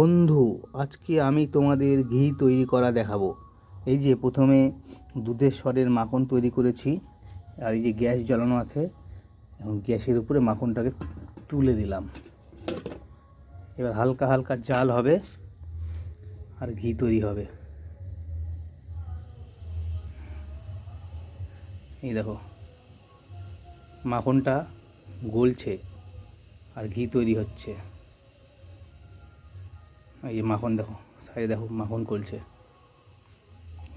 বন্ধু, আজকে আমি তোমাদের ঘি তৈরি করা দেখাবো। এই যে প্রথমে দুধের স্বরের মাখন তৈরি করেছি, আর এই যে গ্যাস জ্বালানো আছে, এখন গ্যাসের উপরে মাখনটাকে তুলে দিলাম। এবার হালকা হালকা জাল হবে, আর ঘি তৈরি হবে। এই দেখো, মাখনটা গলছে, আর ঘি তৈরি হচ্ছে। এই মাখন দেখো, সাইডে দেখো মাখন গলছে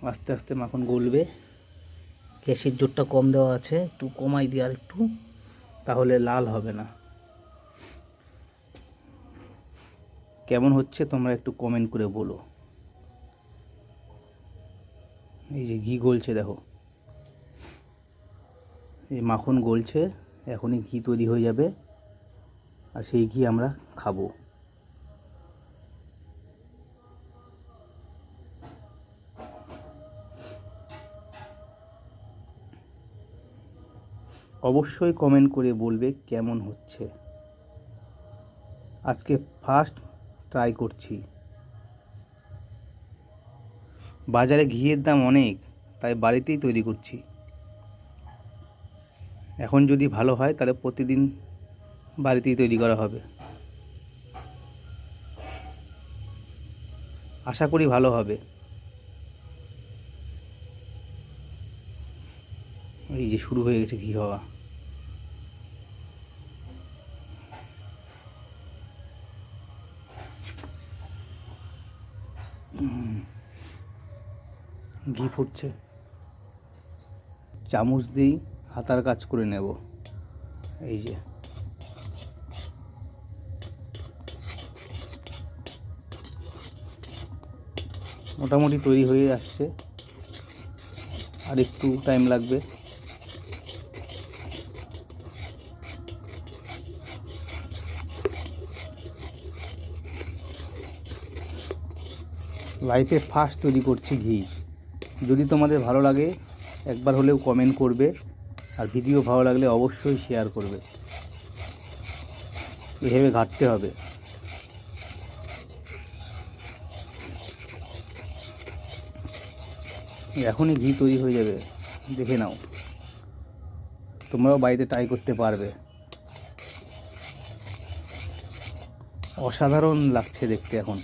আস্তে আস্তে মাখন গলবে। গ্যাসের জোরটা কম দেওয়া আছে, একটু কমাই দিয়ে আর একটু তাহলে লাল হবে না। কেমন হচ্ছে তোমরা একটু কমেন্ট করে বলো। এই যে ঘি গলছে দেখো। এই মাখন গলছে, এখনই ঘি তৈরি হয়ে যাবে, আর সেই ঘি আমরা খাব। অবশ্যই কমেন্ট করে বলবে কেমন হচ্ছে। আজকে ফার্স্ট ট্রাই করছি। বাজারে ঘিয়ের দাম অনেক, তাই বাড়িতেই তৈরি করছি। এখন যদি ভালো হয়, তাহলে প্রতিদিন বাড়িতেই তৈরি করা হবে। আশা করি ভালো হবে এই যে শুরু হয়ে গেছে ঘি হওয়া। ঘি ফুটছে। চামচ দিয়েই হাতার কাজ করে নেব। এই যে। মোটামুটি তৈরি হয়ে আসছে। আর একটু টাইম লাগবে। লাইফে ফার্স্ট তৈরি করছি ঘি। যদি তোমাদের ভালো লাগে, একবার হলেও কমেন্ট করবে, আর ভিডিও ভালো লাগলে অবশ্যই শেয়ার করবে। এভাবে ঘাটতে হবে। এখনই ঘি তৈরি হয়ে যাবে, দেখে নাও। তোমরাও বাড়িতে ট্রাই করতে পারবে। অসাধারণ লাগছে দেখতে এখন।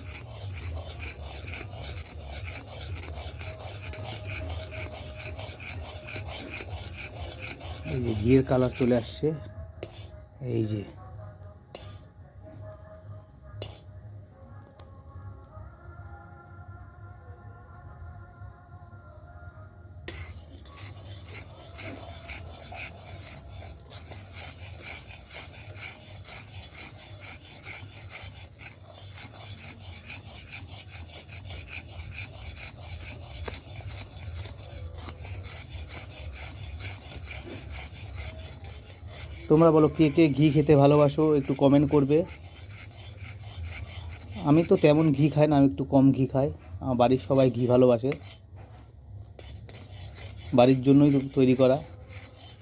এই যে ঘিয়ের কালার চলে আসছে। এই যে তোমরা বলো, কে কে ঘি খেতে ভালোবাসো, একটু কমেন্ট করবে। আমি তো তেমন ঘি খাই না, আমি একটু কম ঘি খাই। আমার বাড়ির সবাই ঘি ভালোবাসে। বাড়ির জন্যই তৈরি করা।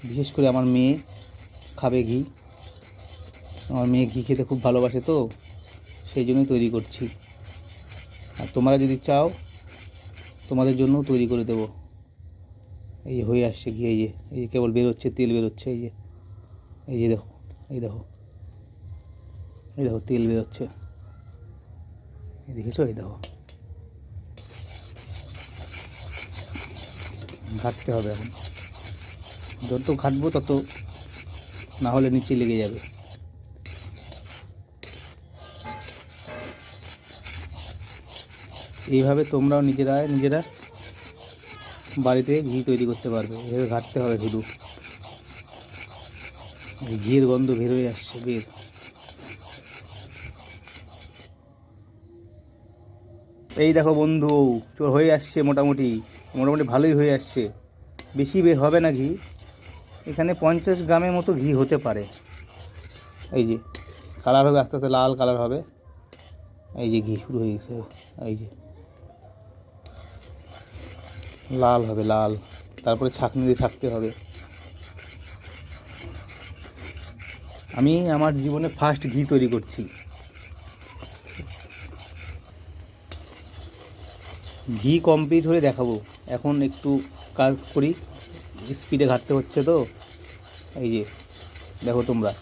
বিশেষ করে আমার মেয়ে খাবে ঘি। আমার মেয়ে ঘি খেতে খুব ভালোবাসে তো, সেই জন্যই তৈরি করছি। আর তোমরা যদি চাও, তোমাদের জন্যও তৈরি করে দেবো। এই হয়ে আসছে ঘি, এই যে এই যে কেবল বেরোচ্ছে, তেল বেরোচ্ছে, এই যে। এই যে দেখো, এই দেখো। এই দেখো, তেল বেরোচ্ছে এই দেখেছ? এই দেখো। ঘাটতে হবে এখন। যত ঘাটবো তত না হলে নিচে লেগে যাবে। এইভাবে তোমরাও নিজেরা নিজেরা বাড়িতে ঘি তৈরি করতে পারবে। এভাবে ঘাটতে হবে শুধু। এই ঘিয়ের গন্ধ বের হয়ে আসছে, বের। এই দেখো বন্ধু, চোর হয়ে আসছে মোটামুটি মোটামুটি ভালোই হয়ে আসছে। বেশি বের হবে না ঘি। এখানে পঞ্চাশ গ্রামের মতো ঘি হতে পারে। এই যে কালার হবে আস্তে আস্তে, লাল কালার হবে। এই যে ঘি শুরু হয়ে গেছে, এই যে। লাল হবে, লাল। তারপরে ছাঁকনি দিয়ে ছাকতে হবে। আমি আমার জীবনে ফার্স্ট ঘি তৈরি করছি। ঘি কমপ্লিট হলে দেখাবো। এখন একটু কাজ করি। স্পিডে ঘাটতে হচ্ছে তো। এই যে, দেখো তোমরা।